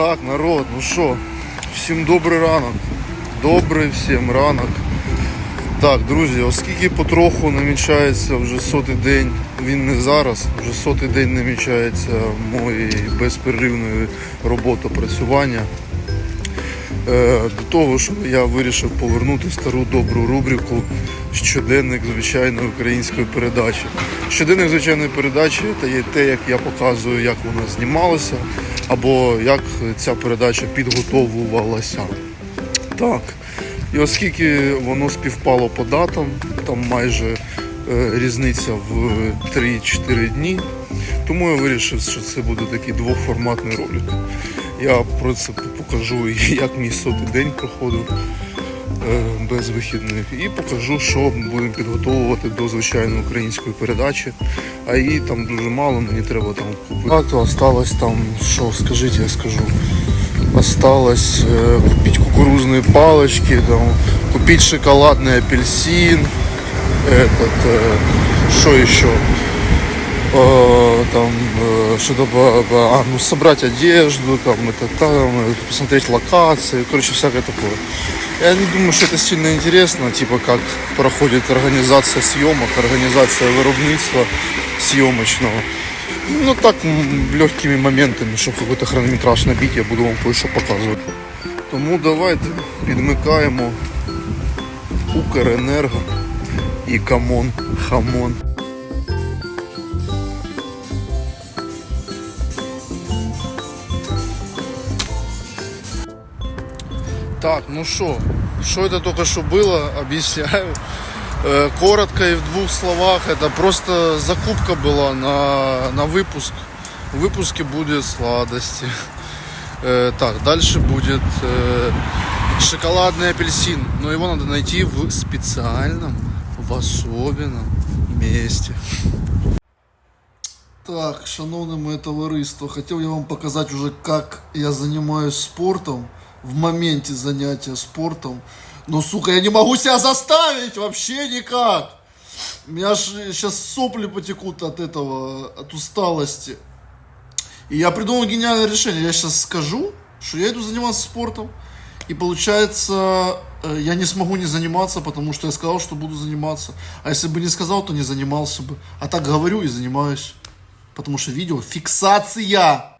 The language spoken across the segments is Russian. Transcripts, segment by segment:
Так, народ, ну що, всім добрий ранок. Добрий всім ранок. Так, друзі, оскільки потроху намічається вже сотий день, він не зараз, вже сотий день намічається моєї безперервної роботи опрацювання. Е, До того ж, я вирішив повернути стару добру рубрику щоденник звичайної української передачі. Щоденник звичайної передачі це є те, як я показую, як вона знімалася, або як ця передача підготовувалася. Так. І оскільки воно співпало по датам, там майже е, різниця в 3-4 дні, тому я вирішив, що це буде такий двохформатний ролик. Я про це покажу, як мій сотий день проходив е, без вихідних. І покажу, що будемо підготовувати до звичайної української передачі. А її там дуже мало, мені треба там купити. А то осталось там, що, скажіть, я скажу. Осталось э, купить кукурузные палочки, там, купить шоколадный апельсин, этот, э, что еще? Э, там э, что-то по- по- а, ну, собрать одежду, там, это, там, э, посмотреть локации, короче, всякое такое. Я не думаю, что это сильно интересно, типа как проходит организация съемок, организация виробництва съемочного. Ну так, м, легкими моментами, щоб какой-то хронометраж набити, я буду вам кое-що показувати. Тому давайте підмикаємо Укренерго і Камон Хамон. Так, ну что, что это только что было, объясняю. Э, Коротко и в двух словах, это просто закупка была на, на выпуск. В выпуске будет сладости. Э, Так, дальше будет э, шоколадный апельсин, но его надо найти в специальном, в особенном месте. Так, шановне моє товариство, хотів я вам показати уже, как я занимаюсь спортом в моменте занятия спортом. Но, сука, я не могу себя заставить вообще никак. У меня сейчас сопли потекут от этого, от усталости. И я придумал гениальное решение. Я сейчас скажу, что я иду заниматься спортом. И получается, э, я не смогу не заниматься, потому что я сказал, что буду заниматься. А если бы не сказал, то не занимался бы. А так говорю и занимаюсь. Потому что видео фиксация.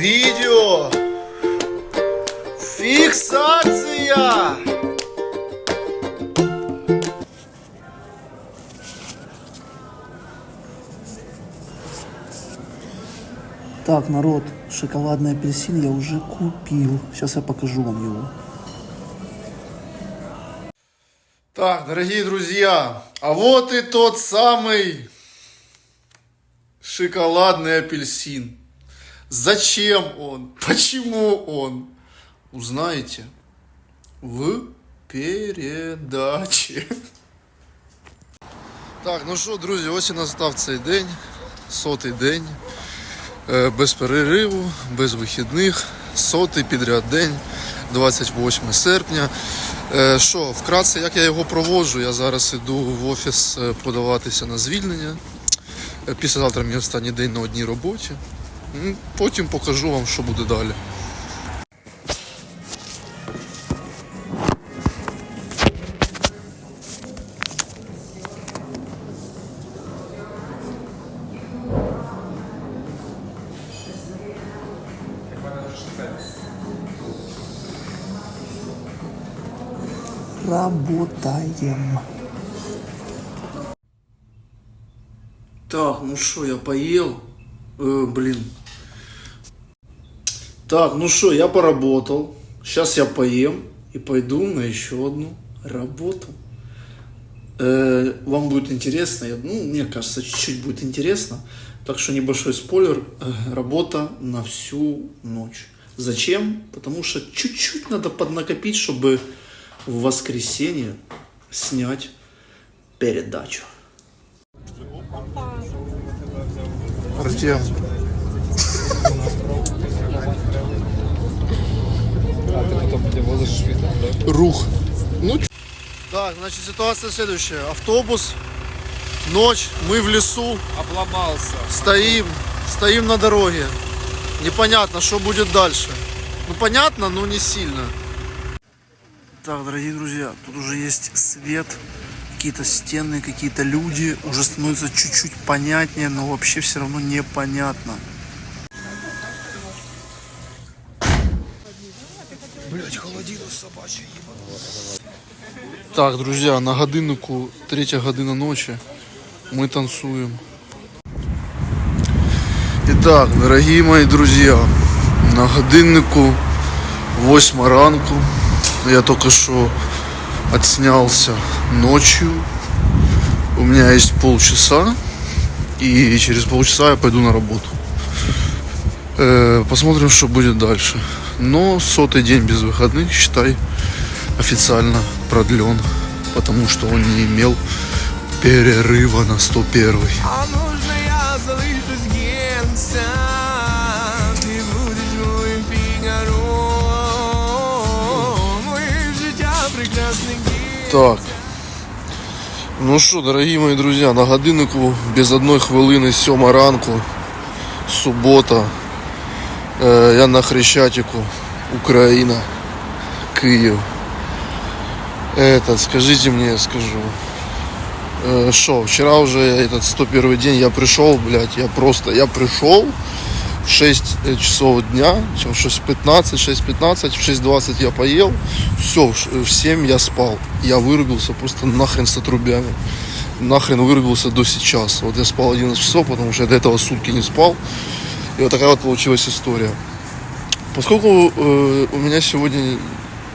Видео! Фиксация! Так, народ, шоколадный апельсин я уже купил. Сейчас я покажу вам его. Так, дорогие друзья, а вот и тот самый шоколадный апельсин. Зачем он? Почему он? Узнаете в передачі. Так, ну що, друзі, ось і настав цей день, сотий день. Е, Без перериву, без вихідних, сотий підряд день, 28 серпня. Е, Що, вкратце, як я його проводжу, я зараз іду в офіс е, подаватися на звільнення. Післязавтра мій останній день на одній роботі. М, Потім покажу вам, що буде далі. Работаем. Так, ну что, я поел. Э, блин. Так, ну что, я поработал. Сейчас я поем и пойду на еще одну работу. Э, вам будет интересно, я- ну, мне кажется, чуть-чуть будет интересно. Так что небольшой спойлер. Э, работа на всю ночь. Зачем? Потому что чуть-чуть надо поднакопить, чтобы в воскресенье снять передачу. Артем. Потом где видно, да? Рух. Ну, Так, значит, ситуация следующая. Автобус Ночь, мы в лесу, Обломался. стоим, стоим на дороге. Непонятно, что будет дальше. Ну понятно, но не сильно. Так, дорогие друзья, тут уже есть свет, какие-то стены, какие-то люди. Уже становится чуть-чуть понятнее, но вообще все равно непонятно. Так, друзья, на годиннику третя година ночи. Мы танцуем. Итак, дорогие мои друзья, на годиннику 8 ранку. Я только что отснялся ночью. У меня есть полчаса. И через полчаса я пойду на работу. Э, посмотрим, что будет дальше. Но сотый день без выходных, считай, официально продлен. Потому что он не имел перерыва на 101 А нужно я залишусь генця Ти будеш моїм фігаро Моє життя прекрасне гір Так. Ну що, дорогі мої друзі, на годиннику без одної хвилини сьома ранку, субота. я на Хрещатику, Україна, Київ. Этот, скажите мне, скажу. Э, Шо, вчера уже этот 101 день я пришел, блядь, я просто, я пришел в 6 часов дня, чем в 6.15, 6.15, в 6.20 я поел, все, в 7 я спал. Я вырубился просто нахрен с отрубями. Нахрен вырубился до сейчас. Вот я спал 11 часов, потому что я до этого сутки не спал. И вот такая вот получилась история. Поскольку э, у меня сегодня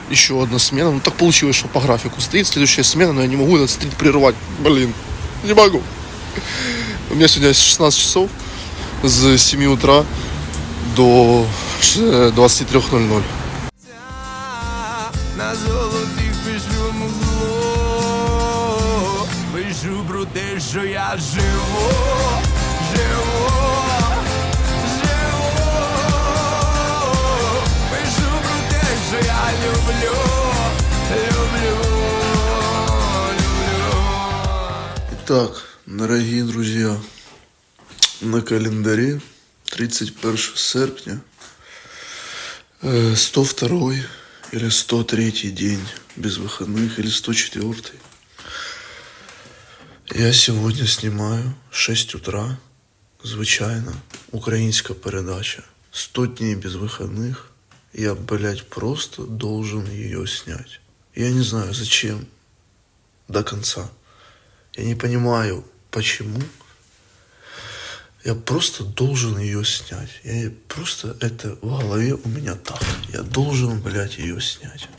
еще одна смена, ну так получилось, что по графику стоит следующая смена, но я не могу этот стрит прервать. Блин, не могу. У меня сегодня 16 часов с 7 утра до э, 23.00. На золотих пишу музло Пишу про те, що я Живу Итак, дорогие друзья, на календаре 31 серпня, э, 102 или 103 день без выходных, или 104. Я сегодня снимаю 6 утра, звичайно, українська передача. 100 дней без выходных. Я, блядь, просто должен ее снять. Я не знаю, зачем до конца. Я не понимаю, почему. Я просто должен ее снять. Я просто это в голове у меня так. Я должен, блядь, ее снять.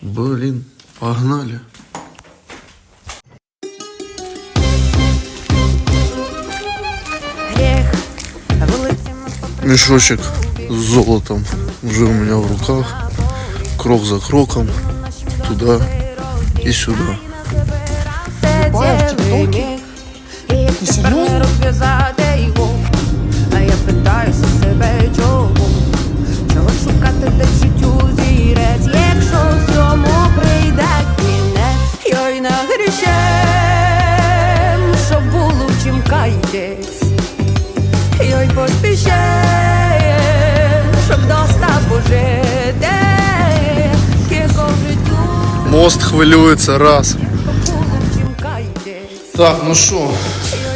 Блин, погнали. Мешочек с золотом уже у меня в руках. Крок за кроком. Туда и сюда. Як тепер не розв'язати його, а я питаюся себе, чого? Чого шукати де життю зірець, якщо всьому прийде кінець, йой на грішем, щоб було чим кайтесь, йой поспішем, щоб достав пожити, життю. Мост хвилюется раз. Так, ну що,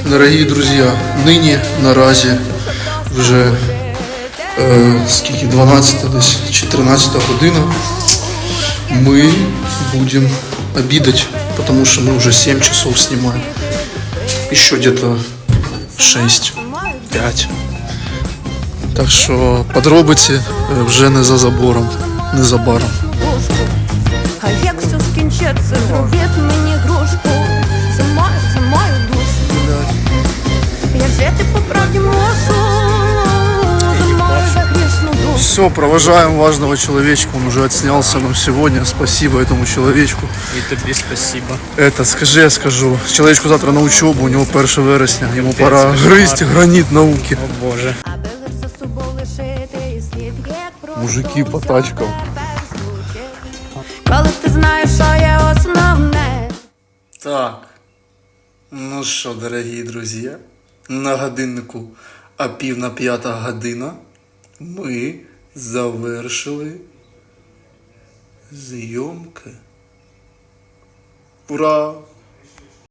дорогі друзі, нині наразі вже е, скільки 12 десь чи 13 година. Ми будемо обідати, тому що ми вже 7 часов знімаємо. Ще где-то 6, 5. Так що подробиці е, вже не за забором, не за баром. А як все скінчиться, зробіть мені Все, провожаем важного человечка. Он уже отснялся нам сегодня. Спасибо этому человечку. И тебе спасибо. Это, скажи, я скажу. Человечку завтра на учебу, у него 1 вересня. Ему Опять пора кошмар. грызть гранит науки. О боже. Аби лиш за собою лишити і слід, як просто Мужики по тачкам. без звуки. Коли ти знаєш, що є основне. Так. Ну що, дорогі друзі, На годиннику, а пів на п'ята година ми завершили зйомки. Ура!